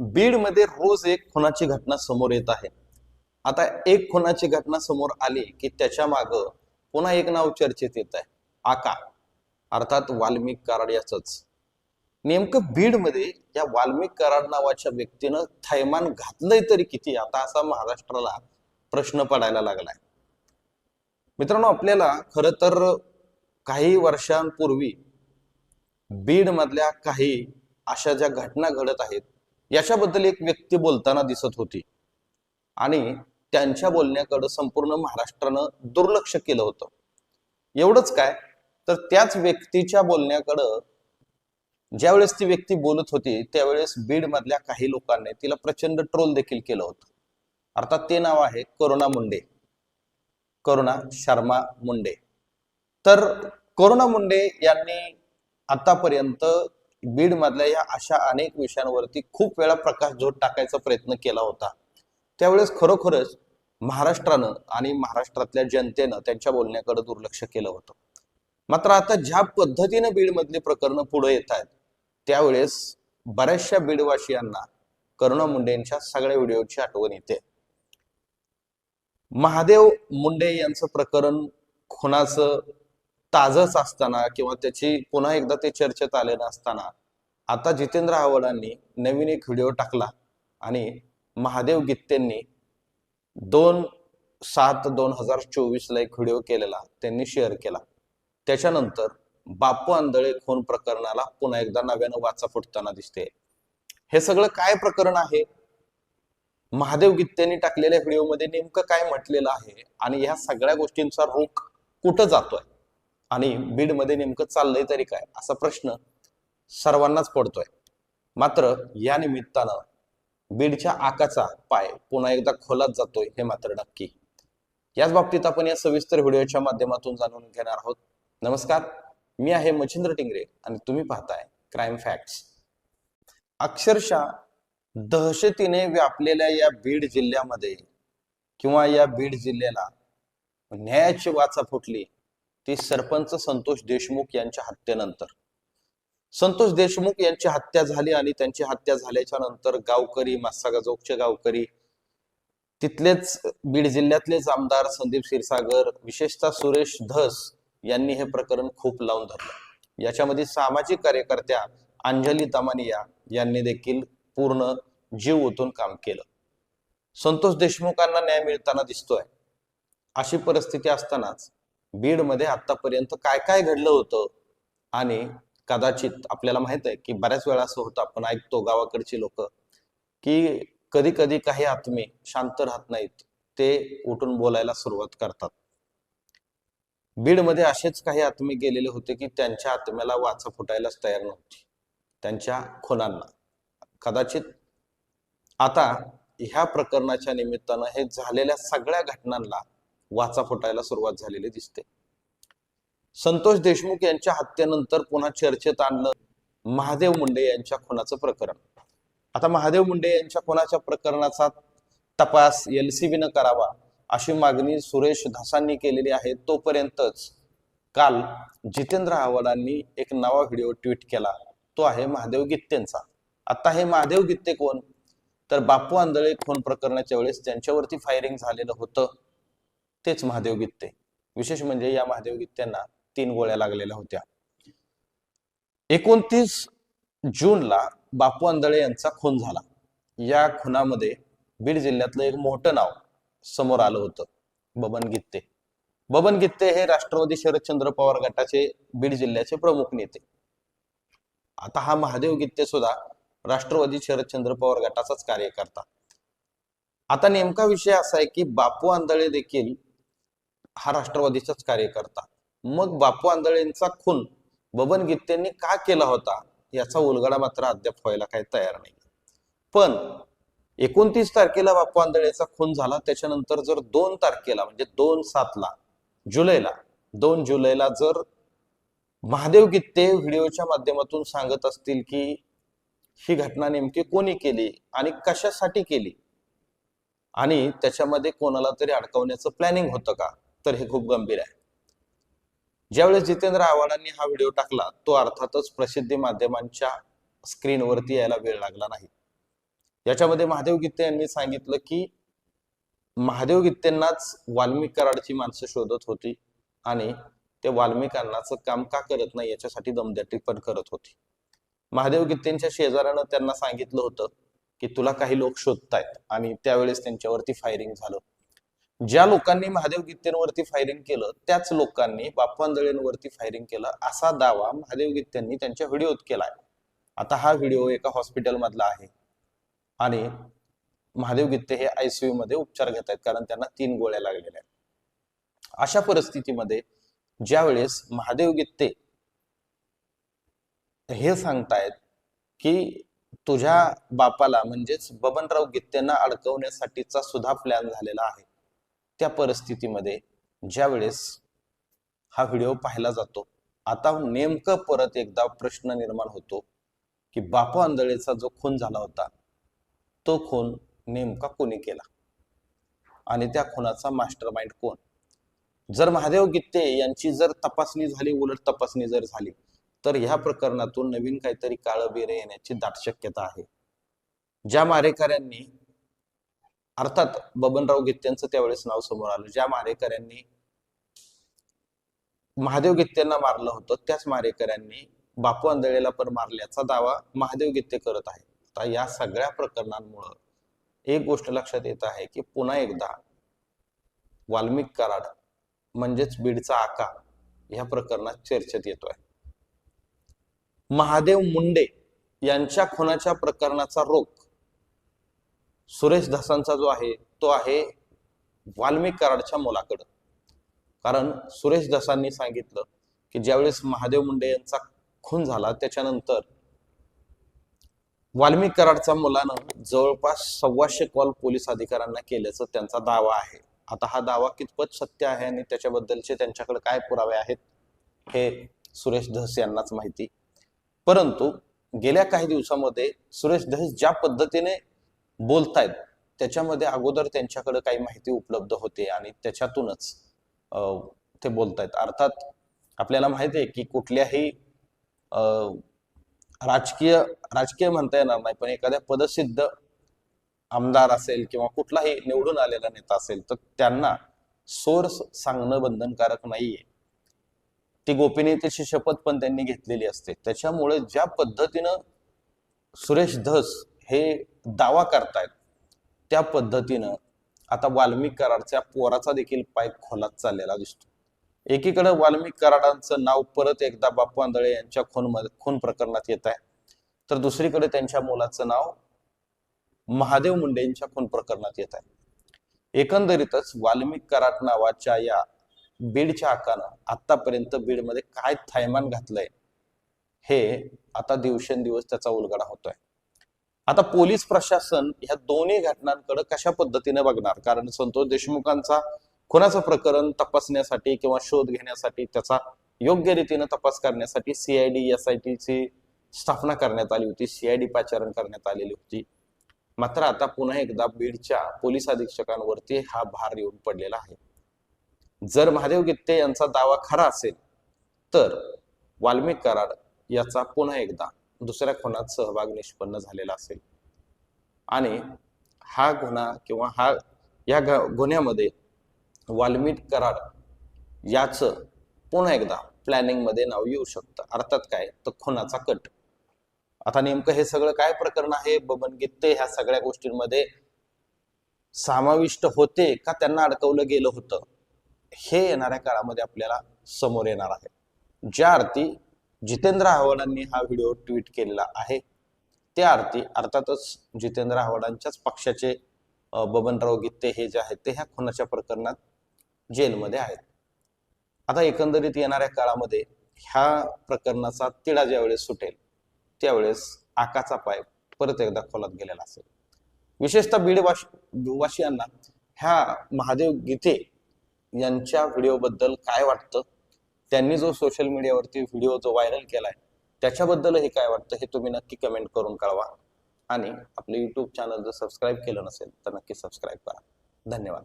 बीडमध्ये रोज एक खुनाची घटना समोर येत आहे. आता एक खुनाची घटना समोर आली की त्याच्या माग पुन्हा एक नाव चर्चेत येत आहे. आका अर्थात वाल्मिक कराड याच नेमकं बीडमध्ये या वाल्मिक कराड नावाच्या व्यक्तीनं थैमान घातलंय तरी किती? आता असा महाराष्ट्राला प्रश्न पडायला लागलाय. मित्रांनो आपल्याला खरं तर काही वर्षांपूर्वी बीड मधल्या काही अशा ज्या घटना घडत आहेत याच्याबद्दल एक व्यक्ती बोलताना दिसत होती. आणि त्यांच्या बोलण्याकडं संपूर्ण महाराष्ट्रानं दुर्लक्ष केलं होतं. एवढंच काय? तर त्याच व्यक्तीच्या बोलण्याकडं ज्यावेळेस ती व्यक्ती बोलत होती त्यावेळेस बीड मधल्या काही लोकांनी तिला प्रचंड ट्रोल देखील केलं होतं. अर्थात ते नाव आहे करुणा मुंडे. करुणा शर्मा मुंडे. तर करुणा मुंडे यांनी आतापर्यंत बीड मधल्या या अशा अनेक विषयांवरती खूप वेळा प्रकाश झोत टाकायचा प्रयत्न केला होता. त्यावेळेस खरोखरच महाराष्ट्रानं आणि महाराष्ट्रातल्या जनतेनं त्यांच्या बोलण्याकडे दुर्लक्ष केलं होतं. मात्र आता ज्या पद्धतीनं बीडमधली प्रकरणं पुढे येत आहेत त्यावेळेस बऱ्याचशा बीडवासियांना करुणा मुंडेंच्या सगळ्या व्हिडिओची आठवण येते. महादेव मुंडे यांचं प्रकरण खुनाचं ताजच असताना किंवा त्याची पुन्हा एकदा ते चर्चेत आले नसताना आता जितेंद्र आव्हाडांनी नवीन एक व्हिडिओ टाकला आणि महादेव गित्तेंनी दोन सात दोन हजार चोवीस ला एक व्हिडिओ केलेला त्यांनी शेअर केला. त्याच्यानंतर बापू आंधळे खून प्रकरणाला पुन्हा एकदा नव्यानं वाचा फुटताना दिसते. हे सगळं काय प्रकरण आहे? महादेव गित्तेंनी टाकलेल्या व्हिडिओमध्ये नेमकं काय म्हटलेलं आहे? आणि ह्या सगळ्या गोष्टींचा रोख कुठं जातोय? आणि बीडमध्ये नेमकं चाललंय तरी काय असा प्रश्न सर्वांनाच पडतोय. मात्र या निमित्तानं बीडच्या आकाचा पाय पुन्हा एकदा खोलात जातोय हे मात्र नक्की. याच बाबतीत आपण या सविस्तर व्हिडिओच्या माध्यमातून जाणून घेणार आहोत. नमस्कार मी आहे मच्छिंद्र टिंगरे आणि तुम्ही पाहताय क्राईम फॅक्ट्स अक्षरशः दहशतीने व्यापलेल्या या बीड जिल्ह्यामध्ये किंवा या बीड जिल्ह्याला न्यायाची वाचा फुटली ती सरपंच संतोष देशमुख यांच्या हत्येनंतर. संतोष देशमुख यांची हत्या झाली आणि त्यांची हत्या झाल्याच्यानंतर गावकरी मासागाजोगचे गावकरी तिथलेच बीड जिल्ह्यातलेच आमदार संदीप क्षीरसागर विशेषतः सुरेश धस यांनी हे प्रकरण खूप लावून धरलं. याच्यामध्ये सामाजिक कार्यकर्त्या अंजली तमानिया यांनी देखील पूर्ण जीव ओतून काम केलं. संतोष देशमुखांना न्याय मिळताना दिसतोय. अशी परिस्थिती असतानाच बीडमध्ये आतापर्यंत काय काय घडलं होतं? आणि कदाचित आपल्याला माहीत आहे की बऱ्याच वेळा असं होतं आपण ऐकतो गावाकडची लोक की कधी कधी काही आत्मे शांत राहत नाहीत ते उठून बोलायला सुरुवात करतात. बीडमध्ये असेच काही आत्मे गेलेले होते की त्यांच्या आत्म्याला वाचा फुटायलाच तयार नव्हती त्यांच्या खुनांना कदाचित आता ह्या प्रकरणाच्या निमित्तानं हे झालेल्या सगळ्या घटनांना वाचा फुटायला सुरुवात झालेली दिसते. संतोष देशमुख यांच्या हत्येनंतर पुन्हा चर्चेत आणलं महादेव मुंडे यांच्या खुनाचं प्रकरण. आता महादेव मुंडे यांच्या खुनाच्या प्रकरणाचा तपास एलसीबीनं करावा अशी मागणी सुरेश धासांनी केलेली आहे. तोपर्यंतच काल जितेंद्र आव्हाडांनी एक नवा व्हिडिओ ट्विट केला. तो आहे महादेव गित्तेंचा. आता हे महादेव गित्ते कोण? तर बापू आंधळे खून प्रकरणाच्या वेळेस त्यांच्यावरती फायरिंग झालेलं होतं. तेच महादेव गित्ते. विशेष म्हणजे या महादेव गीत्यांना तीन गोळ्या लागलेल्या होत्या. एकोणतीस जूनला बापू आंधळे यांचा खून झाला. या खुनामध्ये बीड जिल्ह्यातलं एक मोठं नाव समोर आलं होतं बबन गित्ते. बबन गित्ते हे राष्ट्रवादी शरदचंद्र पवार गटाचे बीड जिल्ह्याचे प्रमुख नेते. आता हा महादेव गित्ते सुद्धा राष्ट्रवादी शरदचंद्र पवार गटाचाच कार्यकर्ता. आता नेमका विषय असा आहे की बापू आंधळे देखील हा राष्ट्रवादीचाच कार्यकर्ता. मग बापू आंधळेंचा खून बबन गित्तेंनी का केला होता? याचा उलगडा मात्र अद्याप व्हायला काही तयार नाही. पण एकोणतीस तारखेला बापू आंधळेचा खून झाला. त्याच्यानंतर जर दोन तारखेला म्हणजे दोन सातला जुलैला दोन जुलैला जर महादेव गित्ते व्हिडिओच्या माध्यमातून सांगत असतील की ही घटना नेमकी कोणी केली आणि कशासाठी केली? आणि त्याच्यामध्ये कोणाला तरी अडकवण्याचं प्लॅनिंग होतं का? तर हे खूप गंभीर आहे. ज्यावेळेस जितेंद्र आव्हाडांनी हा व्हिडिओ टाकला तो अर्थातच प्रसिद्धी माध्यमांच्या स्क्रीनवरती यायला वेळ लागला नाही. याच्यामध्ये महादेव गित्ते यांनी सांगितलं की महादेव गित्तेंनाच वाल्मिक कराडची माणसं शोधत होती आणि ते वाल्मिकांनाच काम का करत नाही याच्यासाठी दमदाटी पण करत होती. महादेव गित्तेंच्या शेजाऱ्यानं त्यांना सांगितलं होतं की तुला काही लोक शोधतायत आणि त्यावेळेस त्यांच्यावरती फायरिंग झालं. ज्या लोकांनी महादेव गित्तेंवरती फायरिंग केलं त्याच लोकांनी बापू आंधळेंवरती फायरिंग केलं असा दावा महादेव गित्तेंनी त्यांच्या व्हिडिओत केलाय आता हा व्हिडिओ एका हॉस्पिटल मधला आहे. आणि महादेव गित्ते हे आयसीयू मध्ये उपचार घेत आहेत कारण त्यांना तीन गोळ्या लागलेल्या आहेत. अशा परिस्थितीमध्ये ज्या वेळेस महादेव गित्ते हे सांगतायत की तुझ्या बापाला म्हणजेच बबनराव गित्तेंना अडकवण्यासाठीचा सुद्धा प्लॅन झालेला आहे. त्या परिस्थितीमध्ये ज्या वेळेस हा व्हिडिओ पाहिला जातो आता नेमकं परत एकदा प्रश्न निर्माण होतो की बापू आंधळेचा जो खून झाला होता तो खून नेमका कोणी केला? आणि त्या खुनाचा मास्टर माइंड कोण? जर महादेव गित्ते यांची जर तपासणी झाली उलट तपासणी जर झाली तर ह्या प्रकरणातून नवीन काहीतरी काळं बेरे येण्याची दाट शक्यता आहे. ज्या मारेकऱ्यांनी अर्थात बबनराव गित्त्यांचं त्यावेळेस नाव समोर आलं. ज्या मारेकऱ्यांनी महादेव गित्त्यांना मारलं होतं त्याच मारेकऱ्यांनी बापू आंधळेला पण मारल्याचा दावा महादेव गित्ते करत आहे आता या सगळ्या प्रकरणांमुळं एक गोष्ट लक्षात येत आहे की पुन्हा एकदा वाल्मिक कराड म्हणजेच बीडचा आका ह्या प्रकरणात चर्चेत येतोय. महादेव मुंडे यांच्या खुनाच्या प्रकरणाचा रोख सुरेश धसांचा जो आहे तो आहे वाल्मिक कराडच्या मुलाकडं. कारण सुरेश धसांनी सांगितलं की ज्यावेळेस महादेव मुंडे यांचा खून झाला त्याच्यानंतर वाल्मिक कराडच्या मुलानं जवळपास सव्वाशे कॉल पोलीस अधिकाऱ्यांना केल्याचं त्यांचा दावा आहे. आता हा दावा कितपत सत्य आहे आणि त्याच्याबद्दलचे त्यांच्याकडे काय पुरावे आहेत हे सुरेश धस यांनाच माहिती. परंतु गेल्या काही दिवसामध्ये सुरेश धस ज्या पद्धतीने बोलतायत त्याच्यामध्ये अगोदर त्यांच्याकडे काही माहिती उपलब्ध होते आणि त्याच्यातूनच ते बोलतायत. अर्थात आपल्याला माहिती आहे की कुठल्याही राजकीय राजकीय म्हणता येणार नाही पण एखाद्या पदसिद्ध आमदार असेल किंवा कुठलाही निवडून आलेला नेता असेल तर त्यांना सोर्स सांगणं बंधनकारक नाहीये. ती गोपनीयतेची शपथ पण त्यांनी घेतलेली असते. त्याच्यामुळे ज्या पद्धतीनं सुरेश धस हे दावा करतायत. त्या पद्धतीनं आता वाल्मिक कराडच्या पोराचा देखील पाय खोलात चाललेला दिसतो. एकीकडे वाल्मिक कराडांचं नाव परत एकदा बाप्पू आंधळे यांच्या खून खून प्रकरणात येत आहे. तर दुसरीकडे त्यांच्या मुलाचं नाव महादेव मुंडे यांच्या खून प्रकरणात येत आहे. एकंदरीतच वाल्मिक कराड नावाच्या या बीडच्या हाकानं आतापर्यंत बीडमध्ये काय थैमान घातलंय हे आता दिवसेंदिवस त्याचा उलगडा होतोय. आता पोलीस प्रशासन ह्या दोन्ही घटनांकडे कशा पद्धतीने बघणार? कारण संतोष देशमुखांचा खुनाचं प्रकरण तपासण्यासाठी किंवा शोध घेण्यासाठी त्याचा योग्य रीतीने तपास करण्यासाठी सीआयडी एस आय ची स्थापना करण्यात आली होती. सीआयडी पाचारण करण्यात आलेली होती. मात्र आता पुन्हा एकदा बीडच्या पोलीस अधीक्षकांवरती हा भार येऊन पडलेला आहे. जर महादेव गित्ते यांचा दावा खरा असेल तर वाल्मिक कराड याचा पुन्हा एकदा दुसऱ्या खुनात सहभाग निष्पन्न झालेला असेल. आणि हा गुन्हा किंवा हा या गुन्ह्यामध्ये वाल्मिक कराड याचं पुन्हा एकदा प्लॅनिंगमध्ये नाव येऊ शकतं. अर्थात काय? तर खुनाचा कट. आता नेमकं हे सगळं काय प्रकरण आहे? बबन गित्ते ह्या सगळ्या गोष्टींमध्ये समाविष्ट होते का त्यांना अडकवलं गेलं होतं? हे येणाऱ्या काळामध्ये आपल्याला समोर येणार आहे. ज्या अर्थी जितेंद्र आव्हाडांनी हा व्हिडिओ ट्विट केलेला आहे. त्या अर्थी अर्थातच जितेंद्र आव्हाडांच्याच पक्षाचे बबनराव गित्ते हे जे आहेत ते ह्या खुनाच्या प्रकरणात जेलमध्ये आहेत. आता एकंदरीत येणाऱ्या काळामध्ये ह्या प्रकरणाचा तिढा ज्यावेळेस सुटेल त्यावेळेस आकाचा पाय परत एकदा खोलात गेलेला असेल. विशेषतः बीड वाश वाशियांना ह्या महादेव गीते यांच्या व्हिडिओबद्दल काय वाटतं? त्यांनी जो सोशल मीडियावरती व्हिडिओ जो व्हायरल केलाय त्याच्याबद्दल हे काय वाटतं हे तुम्ही नक्की कमेंट करून कळवा. आणि आपलं यूट्यूब चॅनल जर सबस्क्राईब केलं नसेल तर नक्की सबस्क्राईब करा. धन्यवाद.